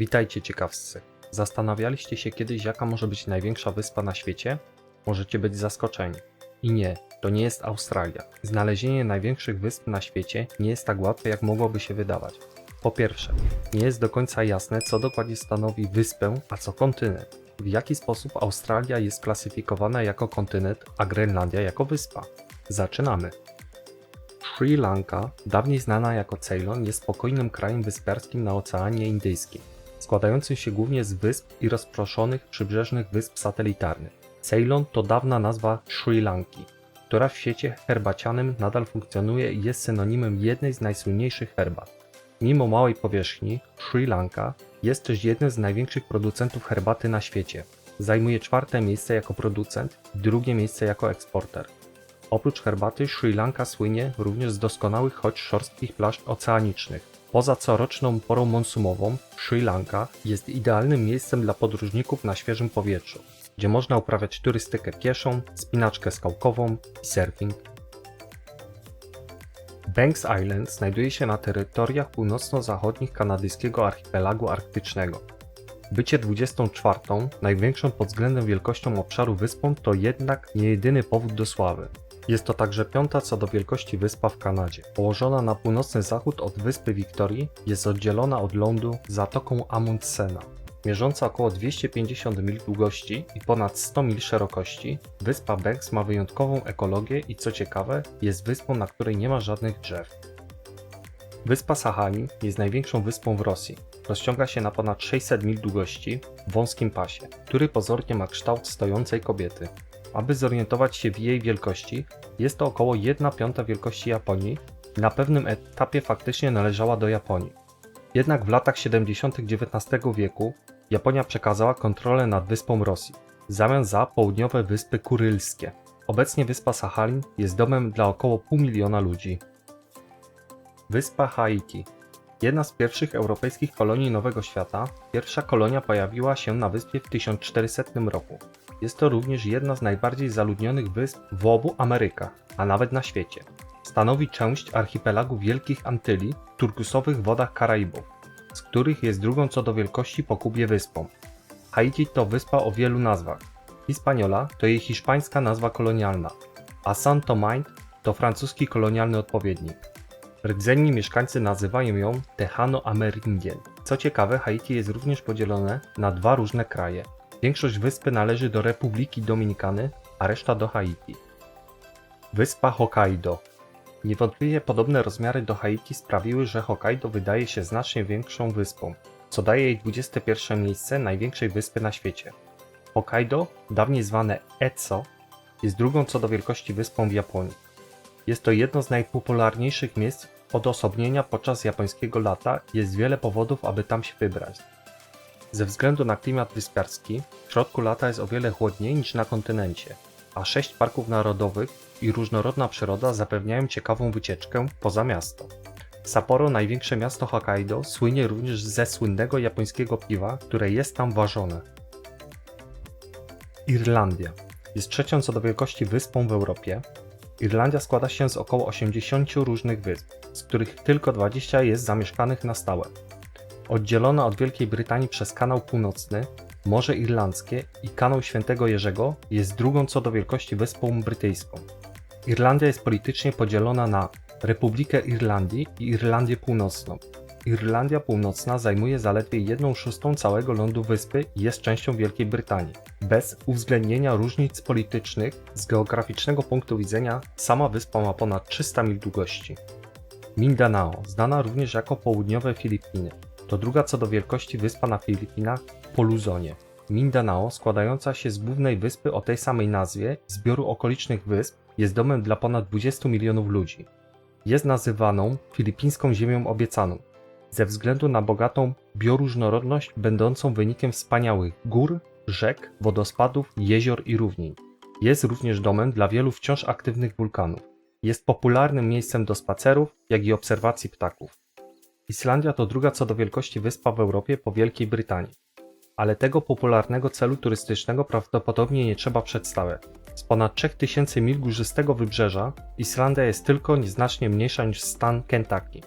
Witajcie ciekawscy. Zastanawialiście się kiedyś, jaka może być największa wyspa na świecie? Możecie być zaskoczeni. I nie, to nie jest Australia. Znalezienie największych wysp na świecie nie jest tak łatwe, jak mogłoby się wydawać. Po pierwsze, nie jest do końca jasne, co dokładnie stanowi wyspę, a co kontynent. W jaki sposób Australia jest klasyfikowana jako kontynent, a Grenlandia jako wyspa? Zaczynamy. Sri Lanka, dawniej znana jako Ceylon, jest spokojnym krajem wyspiarskim na Oceanie Indyjskim, składającym się głównie z wysp i rozproszonych przybrzeżnych wysp satelitarnych. Ceylon to dawna nazwa Sri Lanki, która w świecie herbacianym nadal funkcjonuje i jest synonimem jednej z najsłynniejszych herbat. Mimo małej powierzchni, Sri Lanka jest też jednym z największych producentów herbaty na świecie. Zajmuje czwarte miejsce jako producent i drugie miejsce jako eksporter. Oprócz herbaty Sri Lanka słynie również z doskonałych, choć szorstkich plaż oceanicznych. Poza coroczną porą monsumową, Sri Lanka jest idealnym miejscem dla podróżników na świeżym powietrzu, gdzie można uprawiać turystykę pieszą, spinaczkę skałkową i surfing. Banks Island znajduje się na terytoriach północno-zachodnich kanadyjskiego archipelagu arktycznego. Bycie 24. największą pod względem wielkością obszaru wyspą to jednak nie jedyny powód do sławy. Jest to także piąta co do wielkości wyspa w Kanadzie. Położona na północny zachód od wyspy Wiktorii, jest oddzielona od lądu zatoką Amundsena. Mierząca około 250 mil długości i ponad 100 mil szerokości, wyspa Banks ma wyjątkową ekologię i co ciekawe, jest wyspą, na której nie ma żadnych drzew. Wyspa Sachalin jest największą wyspą w Rosji. Rozciąga się na ponad 600 mil długości w wąskim pasie, który pozornie ma kształt stojącej kobiety. Aby zorientować się w jej wielkości, jest to około 1 piąta wielkości Japonii i na pewnym etapie faktycznie należała do Japonii. Jednak w latach 70. XIX wieku Japonia przekazała kontrolę nad wyspą Rosji w zamian za południowe wyspy kurylskie. Obecnie wyspa Sachalin jest domem dla około pół miliona ludzi. Wyspa Haiti. Jedna z pierwszych europejskich kolonii Nowego Świata, pierwsza kolonia pojawiła się na wyspie w 1400 roku. Jest to również jedna z najbardziej zaludnionych wysp w obu Amerykach, a nawet na świecie. Stanowi część archipelagu Wielkich Antyli w turkusowych wodach Karaibów, z których jest drugą co do wielkości po Kubie wyspą. Haiti to wyspa o wielu nazwach. Hispaniola to jej hiszpańska nazwa kolonialna, a Saint Domingue to francuski kolonialny odpowiednik. Rdzenni mieszkańcy nazywają ją Tejano Amerindien. Co ciekawe, Haiti jest również podzielone na dwa różne kraje. Większość wyspy należy do Republiki Dominikany, a reszta do Haiti. Wyspa Hokkaido. Niewątpliwie podobne rozmiary do Haiti sprawiły, że Hokkaido wydaje się znacznie większą wyspą, co daje jej 21 miejsce największej wyspy na świecie. Hokkaido, dawniej zwane Ezo, jest drugą co do wielkości wyspą w Japonii. Jest to jedno z najpopularniejszych miejsc odosobnienia podczas japońskiego lata i jest wiele powodów, aby tam się wybrać. Ze względu na klimat wyspiarski, w środku lata jest o wiele chłodniej niż na kontynencie, a sześć parków narodowych i różnorodna przyroda zapewniają ciekawą wycieczkę poza miasto. Sapporo, największe miasto Hokkaido, słynie również ze słynnego japońskiego piwa, które jest tam ważone. Irlandia jest trzecią co do wielkości wyspą w Europie. Irlandia składa się z około 80 różnych wysp, z których tylko 20 jest zamieszkanych na stałe. Oddzielona od Wielkiej Brytanii przez kanał północny, Morze Irlandzkie i kanał Świętego Jerzego jest drugą co do wielkości wyspą brytyjską. Irlandia jest politycznie podzielona na Republikę Irlandii i Irlandię Północną. Irlandia Północna zajmuje zaledwie 1 szóstą całego lądu wyspy i jest częścią Wielkiej Brytanii. Bez uwzględnienia różnic politycznych, z geograficznego punktu widzenia sama wyspa ma ponad 300 mil długości. Mindanao, znana również jako południowe Filipiny, to druga co do wielkości wyspa na Filipinach po Luzonie. Mindanao, składająca się z głównej wyspy o tej samej nazwie zbioru okolicznych wysp, jest domem dla ponad 20 milionów ludzi. Jest nazywaną filipińską ziemią obiecaną, ze względu na bogatą bioróżnorodność będącą wynikiem wspaniałych gór, rzek, wodospadów, jezior i równin. Jest również domem dla wielu wciąż aktywnych wulkanów. Jest popularnym miejscem do spacerów, jak i obserwacji ptaków. Islandia to druga co do wielkości wyspa w Europie po Wielkiej Brytanii. Ale tego popularnego celu turystycznego prawdopodobnie nie trzeba przedstawiać. Z ponad 3000 mil górzystego wybrzeża Islandia jest tylko nieznacznie mniejsza niż stan Kentucky.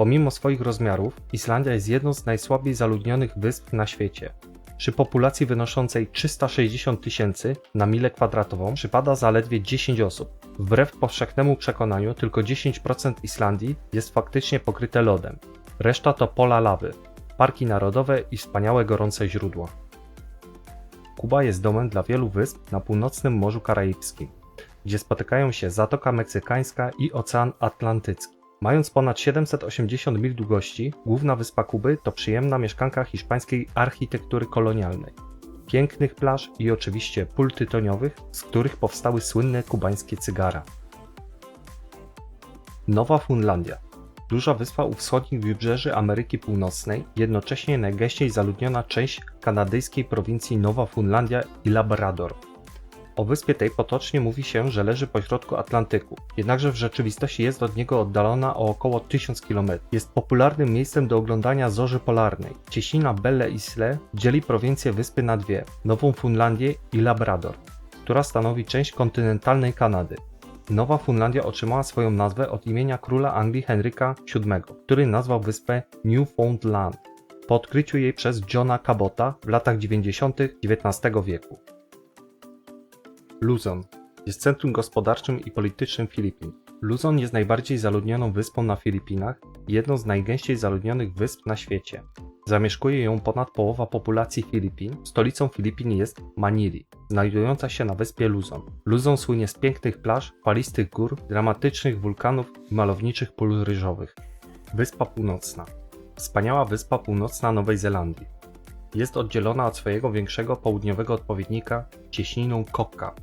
Pomimo swoich rozmiarów, Islandia jest jedną z najsłabiej zaludnionych wysp na świecie. Przy populacji wynoszącej 360 tysięcy na milę kwadratową przypada zaledwie 10 osób. Wbrew powszechnemu przekonaniu, tylko 10% Islandii jest faktycznie pokryte lodem. Reszta to pola lawy, parki narodowe i wspaniałe gorące źródła. Kuba jest domem dla wielu wysp na północnym Morzu Karaibskim, gdzie spotykają się Zatoka Meksykańska i Ocean Atlantycki. Mając ponad 780 mil długości, główna wyspa Kuby to przyjemna mieszkanka hiszpańskiej architektury kolonialnej. Pięknych plaż i oczywiście pól tytoniowych, z których powstały słynne kubańskie cygara. Nowa Funlandia. Duża wyspa u wschodnich wybrzeży Ameryki Północnej, jednocześnie najgęściej zaludniona część kanadyjskiej prowincji Nowa Funlandia i Labrador. O wyspie tej potocznie mówi się, że leży pośrodku Atlantyku, jednakże w rzeczywistości jest od niego oddalona o około 1000 km. Jest popularnym miejscem do oglądania zorzy polarnej. Cieśnina Belle Isle dzieli prowincję wyspy na dwie, Nową Funlandię i Labrador, która stanowi część kontynentalnej Kanady. Nowa Funlandia otrzymała swoją nazwę od imienia króla Anglii Henryka VII, który nazwał wyspę Newfoundland po odkryciu jej przez Johna Cabotta w latach 90. XIX wieku. Luzon jest centrum gospodarczym i politycznym Filipin. Luzon jest najbardziej zaludnioną wyspą na Filipinach i jedną z najgęściej zaludnionych wysp na świecie. Zamieszkuje ją ponad połowa populacji Filipin. Stolicą Filipin jest Manili, znajdująca się na wyspie Luzon. Luzon słynie z pięknych plaż, falistych gór, dramatycznych wulkanów i malowniczych pól ryżowych. Wyspa Północna. Wspaniała wyspa północna Nowej Zelandii. Jest oddzielona od swojego większego południowego odpowiednika cieśniną Kokka.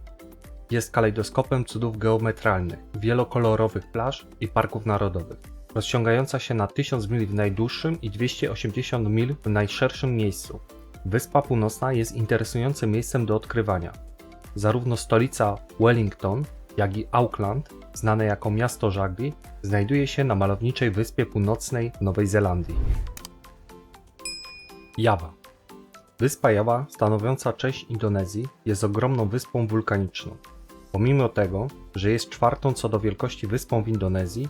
Jest kalejdoskopem cudów geometralnych, wielokolorowych plaż i parków narodowych. Rozciągająca się na 1000 mil w najdłuższym i 280 mil w najszerszym miejscu. Wyspa Północna jest interesującym miejscem do odkrywania. Zarówno stolica Wellington, jak i Auckland, znane jako miasto żagli, znajduje się na malowniczej wyspie północnej Nowej Zelandii. Jawa. Wyspa Jawa, stanowiąca część Indonezji, jest ogromną wyspą wulkaniczną. Pomimo tego, że jest czwartą co do wielkości wyspą w Indonezji,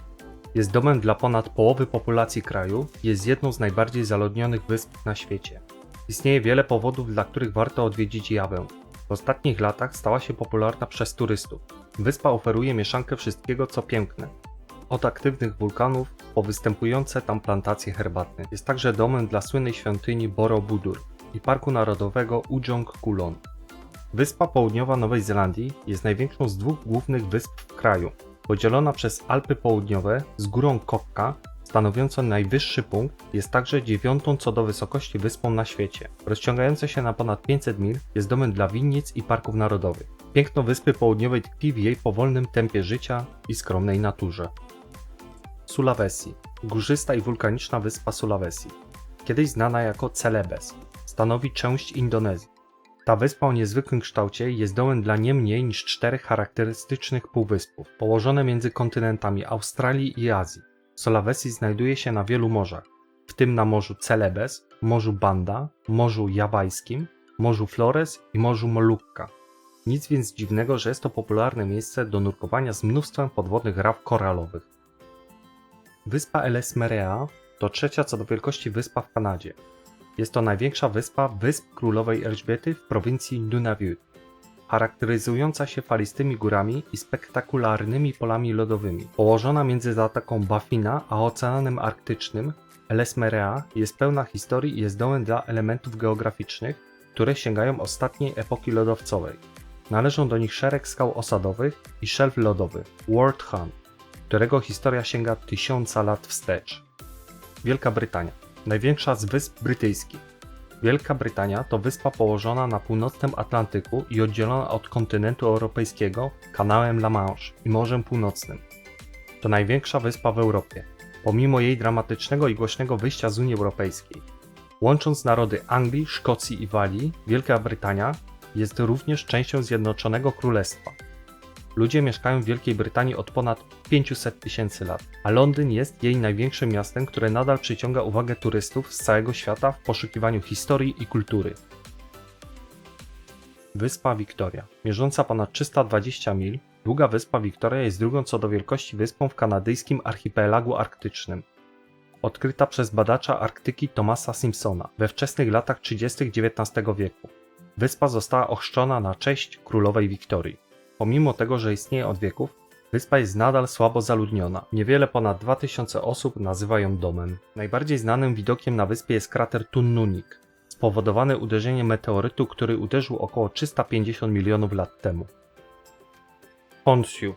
jest domem dla ponad połowy populacji kraju i jest jedną z najbardziej zaludnionych wysp na świecie. Istnieje wiele powodów, dla których warto odwiedzić Jawę. W ostatnich latach stała się popularna przez turystów. Wyspa oferuje mieszankę wszystkiego co piękne. Od aktywnych wulkanów po występujące tam plantacje herbatne. Jest także domem dla słynnej świątyni Borobudur i Parku Narodowego Ujong Kulon. Wyspa Południowa Nowej Zelandii jest największą z dwóch głównych wysp w kraju, podzielona przez Alpy Południowe z górą Kokka, stanowiącą najwyższy punkt, jest także dziewiątą co do wysokości wyspą na świecie. Rozciągająca się na ponad 500 mil, jest domem dla winnic i parków narodowych. Piękno Wyspy Południowej tkwi w jej powolnym tempie życia i skromnej naturze. Sulawesi, górzysta i wulkaniczna wyspa Sulawesi, kiedyś znana jako Celebes, stanowi część Indonezji. Ta wyspa o niezwykłym kształcie jest dołem dla nie mniej niż czterech charakterystycznych półwyspów, położone między kontynentami Australii i Azji. Sulawesi znajduje się na wielu morzach, w tym na Morzu Celebes, Morzu Banda, Morzu Jawajskim, Morzu Flores i Morzu Molukka. Nic więc dziwnego, że jest to popularne miejsce do nurkowania z mnóstwem podwodnych raf koralowych. Wyspa Ellesmerea to trzecia co do wielkości wyspa w Kanadzie. Jest to największa wyspa Wysp Królowej Elżbiety w prowincji Nunavut, charakteryzująca się falistymi górami i spektakularnymi polami lodowymi. Położona między Zatoką Baffina a Oceanem Arktycznym, Ellesmerea jest pełna historii i jest domem dla elementów geograficznych, które sięgają ostatniej epoki lodowcowej. Należą do nich szereg skał osadowych i szelf lodowy, World Hunt, którego historia sięga tysiąca lat wstecz. Wielka Brytania największa z wysp brytyjskich. Wielka Brytania to wyspa położona na północnym Atlantyku i oddzielona od kontynentu europejskiego kanałem La Manche i Morzem Północnym. To największa wyspa w Europie, pomimo jej dramatycznego i głośnego wyjścia z Unii Europejskiej. Łącząc narody Anglii, Szkocji i Walii, Wielka Brytania jest również częścią Zjednoczonego Królestwa. Ludzie mieszkają w Wielkiej Brytanii od ponad 500 tysięcy lat, a Londyn jest jej największym miastem, które nadal przyciąga uwagę turystów z całego świata w poszukiwaniu historii i kultury. Wyspa Victoria. Mierząca ponad 320 mil, długa wyspa Victoria jest drugą co do wielkości wyspą w kanadyjskim archipelagu arktycznym. odkryta przez badacza Arktyki Thomasa Simpsona we wczesnych latach 30. XIX wieku. Wyspa została ochrzczona na cześć królowej Wiktorii. Pomimo tego, że istnieje od wieków, wyspa jest nadal słabo zaludniona. Niewiele ponad 2000 osób nazywa ją domem. Najbardziej znanym widokiem na wyspie jest krater Tunnunik, spowodowany uderzeniem meteorytu, który uderzył około 350 milionów lat temu. Honshu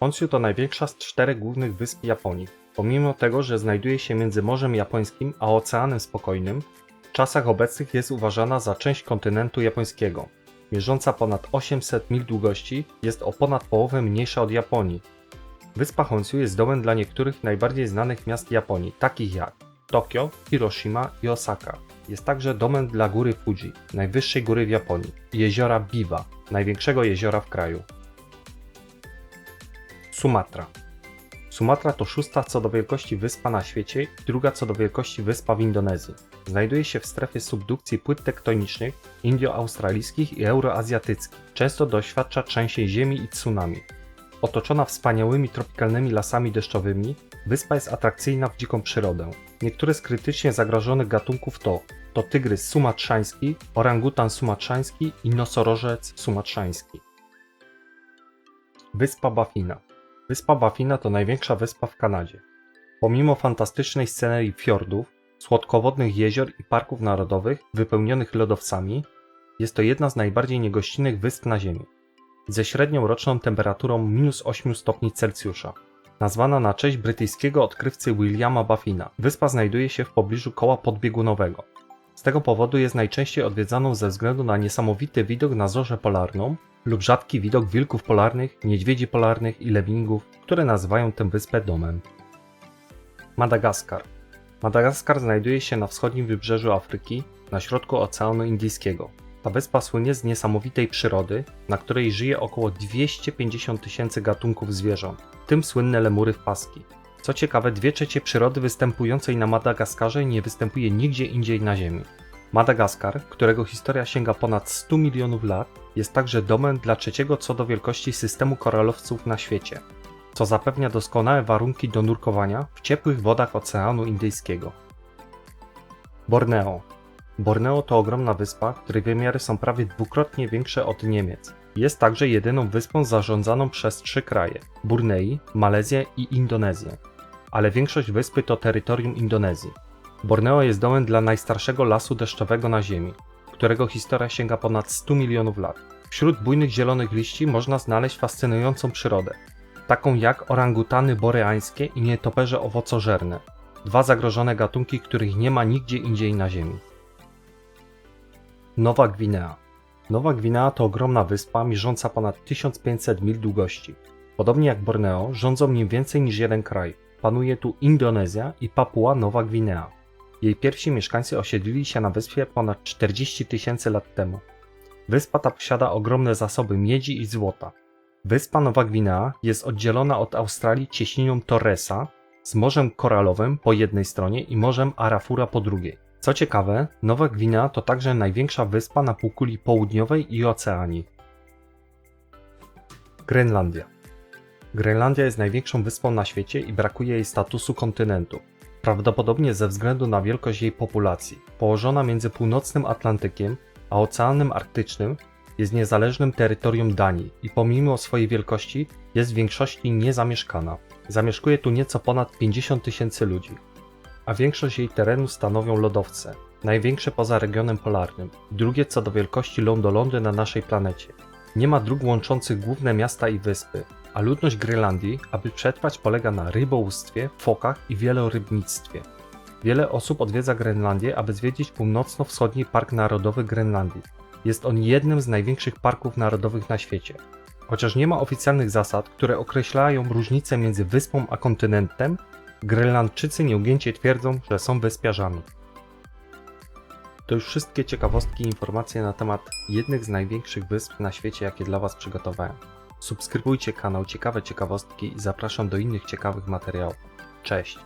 Honshu to największa z czterech głównych wysp Japonii. Pomimo tego, że znajduje się między Morzem Japońskim a Oceanem Spokojnym, w czasach obecnych jest uważana za część kontynentu japońskiego. Mierząca ponad 800 mil długości, jest o ponad połowę mniejsza od Japonii. Wyspa Honshu jest domem dla niektórych najbardziej znanych miast Japonii, takich jak Tokio, Hiroshima i Osaka. Jest także domem dla góry Fuji, najwyższej góry w Japonii, i jeziora Biwa, największego jeziora w kraju. Sumatra. Sumatra to szósta co do wielkości wyspa na świecie i druga co do wielkości wyspa w Indonezji. Znajduje się w strefie subdukcji płyt tektonicznych indio-australijskich i euroazjatyckich. Często doświadcza trzęsień ziemi i tsunami. Otoczona wspaniałymi tropikalnymi lasami deszczowymi, wyspa jest atrakcyjna w dziką przyrodę. Niektóre z krytycznie zagrożonych gatunków to to tygrys sumatrzański, orangutan sumatrzański i nosorożec sumatrzański. Wyspa Bafina Wyspa Bafina to największa wyspa w Kanadzie. Pomimo fantastycznej scenerii fiordów, słodkowodnych jezior i parków narodowych wypełnionych lodowcami, jest to jedna z najbardziej niegościnnych wysp na Ziemi. Ze średnią roczną temperaturą minus 8 stopni Celsjusza. Nazwana na cześć brytyjskiego odkrywcy Williama Baffina, wyspa znajduje się w pobliżu koła podbiegunowego. Z tego powodu jest najczęściej odwiedzaną ze względu na niesamowity widok na zorzę polarną lub rzadki widok wilków polarnych, niedźwiedzi polarnych i lewingów, które nazywają tę wyspę domem. Madagaskar. Madagaskar znajduje się na wschodnim wybrzeżu Afryki, na środku Oceanu Indyjskiego. Ta wyspa słynie z niesamowitej przyrody, na której żyje około 250 tysięcy gatunków zwierząt, w tym słynne lemury w paski. Co ciekawe, dwie trzecie przyrody występującej na Madagaskarze nie występuje nigdzie indziej na Ziemi. Madagaskar, którego historia sięga ponad 100 milionów lat, jest także domem dla trzeciego co do wielkości systemu koralowców na świecie, co zapewnia doskonałe warunki do nurkowania w ciepłych wodach Oceanu Indyjskiego. Borneo. Borneo to ogromna wyspa, której wymiary są prawie dwukrotnie większe od Niemiec. Jest także jedyną wyspą zarządzaną przez trzy kraje: Brunei, Malezję i Indonezję. Ale większość wyspy to terytorium Indonezji. Borneo jest domem dla najstarszego lasu deszczowego na Ziemi, którego historia sięga ponad 100 milionów lat. Wśród bujnych zielonych liści można znaleźć fascynującą przyrodę, taką jak orangutany boreańskie i nietoperze owocożerne, dwa zagrożone gatunki, których nie ma nigdzie indziej na Ziemi. Nowa Gwinea. Nowa Gwinea to ogromna wyspa mierząca ponad 1500 mil długości. Podobnie jak Borneo, rządzą nim więcej niż jeden kraj. Panuje tu Indonezja i Papua Nowa Gwinea. Jej pierwsi mieszkańcy osiedlili się na wyspie ponad 40 tysięcy lat temu. Wyspa ta posiada ogromne zasoby miedzi i złota. Wyspa Nowa Gwinea jest oddzielona od Australii cieśniną Torresa z Morzem Koralowym po jednej stronie i Morzem Arafura po drugiej. Co ciekawe, Nowa Gwinea to także największa wyspa na półkuli południowej i Oceanii. Grenlandia. Grenlandia jest największą wyspą na świecie i brakuje jej statusu kontynentu. Prawdopodobnie ze względu na wielkość jej populacji. Położona między północnym Atlantykiem a Oceanem Arktycznym, jest niezależnym terytorium Danii i pomimo swojej wielkości jest w większości niezamieszkana. Zamieszkuje tu nieco ponad 50 tysięcy ludzi, a większość jej terenu stanowią lodowce, największe poza regionem polarnym, drugie co do wielkości lądolądy na naszej planecie. Nie ma dróg łączących główne miasta i wyspy, a ludność Grenlandii, aby przetrwać, polega na rybołówstwie, fokach i wielorybnictwie. Wiele osób odwiedza Grenlandię, aby zwiedzić północno-wschodni Park Narodowy Grenlandii. Jest on jednym z największych parków narodowych na świecie. Chociaż nie ma oficjalnych zasad, które określają różnicę między wyspą a kontynentem, Grenlandczycy nieugięcie twierdzą, że są wyspiarzami. To już wszystkie ciekawostki i informacje na temat jednych z największych wysp na świecie, jakie dla Was przygotowałem. Subskrybujcie kanał Ciekawe Ciekawostki i zapraszam do innych ciekawych materiałów. Cześć!